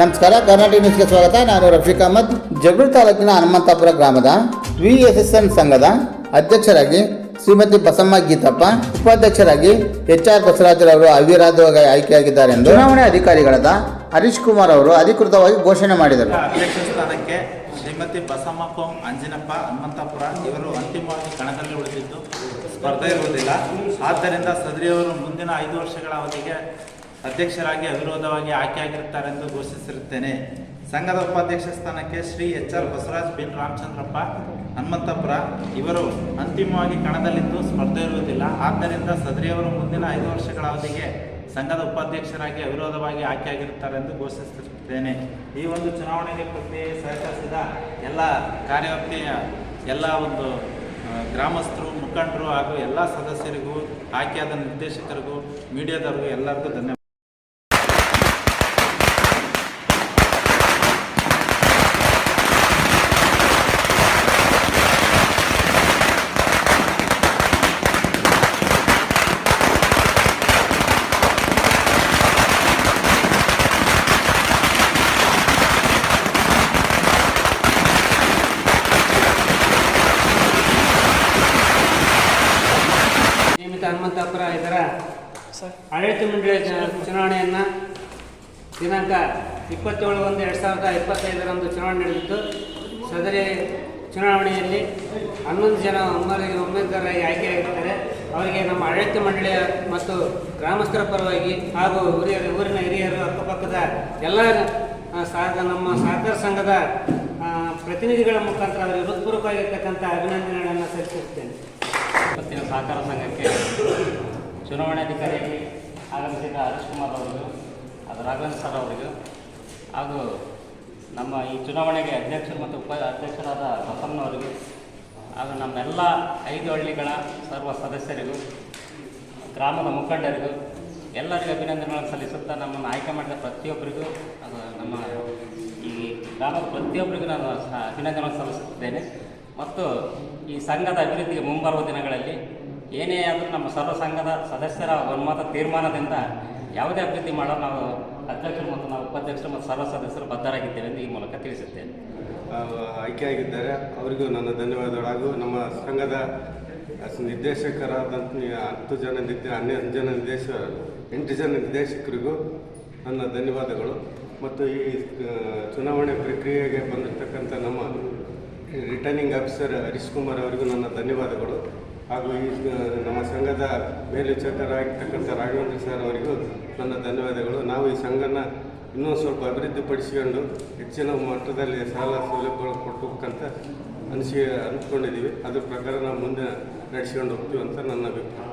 ನಮಸ್ಕಾರ, ಕರ್ನಾಟಕ ನ್ಯೂಸ್ಗೆ ಸ್ವಾಗತ. ನಾನು ರಫೀಕ್ ಅಹಮದ್. ಜಗಳೂರು ತಾಲೂಕಿನ ಹನುಮಂತಾಪುರ ಗ್ರಾಮದ ವಿ ಎಸ್ ಎಸ್ ಎನ್ ಸಂಘದ ಅಧ್ಯಕ್ಷರಾಗಿ ಶ್ರೀಮತಿ ಬಸಮ್ಮ ಗೀತಪ್ಪ, ಉಪಾಧ್ಯಕ್ಷರಾಗಿ ಎಚ್ ಆರ್ ಬಸವರಾಜರವರು ಅವಿರಾಧವಾಗಿ ಆಯ್ಕೆಯಾಗಿದ್ದಾರೆ ಎಂದು ಚುನಾವಣೆ ಅಧಿಕಾರಿಗಳಾದ ಹರೀಶ್ ಕುಮಾರ್ ಅವರು ಅಧಿಕೃತವಾಗಿ ಘೋಷಣೆ ಮಾಡಿದರು. ಅಧ್ಯಕ್ಷ ಸ್ಥಾನಕ್ಕೆ ಶ್ರೀಮತಿ ಬಸಮ್ಮ ಕೋಂ ಅಂಜಿನಪ್ಪ, ಹನುಮಂತಪುರ ಇವರು ಅಂತಿಮವಾಗಿ ಕಣದಲ್ಲಿ ಉಳಿದಿದ್ದು ಸ್ಪರ್ಧೆ ಇರುವುದಿಲ್ಲ. ಆದ್ದರಿಂದ ಸದ್ರಿಯವರು ಮುಂದಿನ ಐದು ವರ್ಷಗಳ ಅವಧಿಗೆ ಅಧ್ಯಕ್ಷರಾಗಿ ಅವಿರೋಧವಾಗಿ ಆಯ್ಕೆಯಾಗಿರುತ್ತಾರೆಂದು ಘೋಷಿಸಿರುತ್ತೇನೆ. ಸಂಘದ ಉಪಾಧ್ಯಕ್ಷ ಸ್ಥಾನಕ್ಕೆ ಶ್ರೀ ಎಚ್ ಆರ್ ಬಸವರಾಜ್ ಬಿನ್ ರಾಮಚಂದ್ರಪ್ಪ, ಹನುಮಂತಪುರ ಇವರು ಅಂತಿಮವಾಗಿ ಕಣದಲ್ಲಿದ್ದು ಸ್ಪರ್ಧೆ ಇರುವುದಿಲ್ಲ. ಆದ್ದರಿಂದ ಸದರಿಯವರು ಮುಂದಿನ ಐದು ವರ್ಷಗಳ ಅವಧಿಗೆ ಸಂಘದ ಉಪಾಧ್ಯಕ್ಷರಾಗಿ ಅವಿರೋಧವಾಗಿ ಆಯ್ಕೆಯಾಗಿರುತ್ತಾರೆ ಎಂದು ಘೋಷಿಸುತ್ತೇನೆ ಈ ಒಂದು ಚುನಾವಣೆಗೆ ಪ್ರಕ್ರಿಯೆ ಸಹಕರಿಸಿದ ಎಲ್ಲ ಕಾರ್ಯವ್ಯಾಪ್ತಿಯ ಎಲ್ಲ ಒಂದು ಗ್ರಾಮಸ್ಥರು, ಮುಖಂಡರು ಹಾಗೂ ಎಲ್ಲ ಸದಸ್ಯರಿಗೂ, ಆಯ್ಕೆಯಾದ ನಿರ್ದೇಶಕರಿಗೂ, ಮೀಡಿಯಾದವರಿಗೂ ಎಲ್ಲರಿಗೂ ಧನ್ಯವಾದ ಹನುಮಂತಾಪುರ ಇದರ ಆಡಳಿತ ಮಂಡಳಿಯ ಚುನಾವಣೆಯನ್ನು ದಿನಾಂಕ ಇಪ್ಪತ್ತೇಳು ಒಂದು ಎರಡು ಸಾವಿರದ ಇಪ್ಪತ್ತೈದರಂದು ಚುನಾವಣೆ ನಡೆದಿತ್ತು. ಸದರಿ ಚುನಾವಣೆಯಲ್ಲಿ ಹನ್ನೊಂದು ಜನ ಒಮ್ಮರಿಗೆ ಉಮೇದುವಾರರಾಗಿ ಆಯ್ಕೆಯಾಗಿರ್ತಾರೆ ಅವರಿಗೆ ನಮ್ಮ ಆಡಳಿತ ಮಂಡಳಿಯ ಮತ್ತು ಗ್ರಾಮಸ್ಥರ ಪರವಾಗಿ ಹಾಗೂ ಹಿರಿಯ ಊರಿನ ಹಿರಿಯರು ಅಕ್ಕಪಕ್ಕದ ಎಲ್ಲ ಸಹ ನಮ್ಮ ಸಹಕಾರ ಸಂಘದ ಪ್ರತಿನಿಧಿಗಳ ಮುಖಾಂತರ ಅವರಿಗೆ ಹೃತ್ಪೂರ್ವಕವಾಗಿರ್ತಕ್ಕಂಥ ಅಭಿನಂದನೆಗಳನ್ನು ಸಲ್ಲಿಸುತ್ತೇನೆ. ಇವತ್ತಿನ ಸಹಕಾರ ಸಂಘಕ್ಕೆ ಚುನಾವಣಾಧಿಕಾರಿಯಾಗಿ ಆಗಮಿಸಿದ ಹರೀಶ್ ಕುಮಾರ್ ಅವರಿಗೂ, ಅದು ರಾಘವೇಂದ್ರ ಸರ್ ಅವರಿಗೂ, ಹಾಗೂ ನಮ್ಮ ಈ ಚುನಾವಣೆಗೆ ಅಧ್ಯಕ್ಷರು ಮತ್ತು ಉಪ ಅಧ್ಯಕ್ಷರಾದ ಬಸಮ್ಮನವರಿಗೂ ಹಾಗೂ ನಮ್ಮೆಲ್ಲ ಐದು ಹಳ್ಳಿಗಳ ಸರ್ವ ಸದಸ್ಯರಿಗೂ, ಗ್ರಾಮದ ಮುಖಂಡರಿಗೂ, ಎಲ್ಲರಿಗೂ ಅಭಿನಂದನೆಗಳನ್ನು ಸಲ್ಲಿಸುತ್ತಾ ನಮ್ಮನ್ನು ಆಯ್ಕೆ ಮಾಡಿದ ಪ್ರತಿಯೊಬ್ಬರಿಗೂ ಅದು ನಮ್ಮ ಈ ಗ್ರಾಮದ ಪ್ರತಿಯೊಬ್ಬರಿಗೂ ನಾನು ಅಭಿನಂದನೆಗಳನ್ನು ಸಲ್ಲಿಸುತ್ತಿದ್ದೇನೆ ಮತ್ತು ಈ ಸಂಘದ ಅಭಿವೃದ್ಧಿಗೆ ಮುಂಬರುವ ದಿನಗಳಲ್ಲಿ ಏನೇ ಆದರೂ ನಮ್ಮ ಸರ್ವ ಸಂಘದ ಸದಸ್ಯರ ಒಮ್ಮತ ತೀರ್ಮಾನದಿಂದ ಯಾವುದೇ ಅಭಿವೃದ್ಧಿ ಮಾಡಲು ನಾವು ಅಧ್ಯಕ್ಷರು ಮತ್ತು ನಾವು ಉಪಾಧ್ಯಕ್ಷರು ಮತ್ತು ಸರ್ವ ಸದಸ್ಯರು ಬದ್ಧರಾಗಿದ್ದೇವೆ ಎಂದು ಈ ಮೂಲಕ ತಿಳಿಸುತ್ತೇನೆ. ಆಯ್ಕೆಯಾಗಿದ್ದಾರೆ. ಅವರಿಗೂ ನನ್ನ ಧನ್ಯವಾದಗಳು. ಹಾಗೂ ನಮ್ಮ ಸಂಘದ ನಿರ್ದೇಶಕರಾದಂಥ ಹತ್ತು ಜನ ನಿರ್ದೇ, ಹನ್ನೆರಡು ಜನ ನಿರ್ದೇಶ, ಎಂಟು ಜನ ನಿರ್ದೇಶಕರಿಗೂ ನನ್ನ ಧನ್ಯವಾದಗಳು. ಮತ್ತು ಈ ಚುನಾವಣೆ ಪ್ರಕ್ರಿಯೆಗೆ ಬಂದಿರತಕ್ಕಂಥ ನಮ್ಮ ರಿಟರ್ನಿಂಗ್ ಆಫೀಸರ್ ಹರೀಶ್ ಕುಮಾರ್ ಅವರಿಗೂ ನನ್ನ ಧನ್ಯವಾದಗಳು. ಹಾಗೂ ಈ ನಮ್ಮ ಸಂಘದ ಮೇಲ್ವಿಚಾರಕರಾಗಿರ್ತಕ್ಕಂಥ ರಾಘವೇಂದ್ರ ಸರ್ ಅವರಿಗೂ ನನ್ನ ಧನ್ಯವಾದಗಳು. ನಾವು ಈ ಸಂಘನ ಇನ್ನೂ ಸ್ವಲ್ಪ ಅಭಿವೃದ್ಧಿಪಡಿಸಿಕೊಂಡು ಹೆಚ್ಚಿನ ಮಟ್ಟದಲ್ಲಿ ಸಾಲ ಸೌಲಭ್ಯಗಳು ಕೊಡ್ಬೇಕಂತ ಅನಿಸಿ ಅಂದ್ಕೊಂಡಿದ್ದೀವಿ ಅದ್ರ ಪ್ರಕಾರ ನಾವು ಮುಂದೆ ನಡೆಸ್ಕೊಂಡು ಹೋಗ್ತೀವಿ ಅಂತ ನನ್ನ ಅಭಿಪ್ರಾಯ.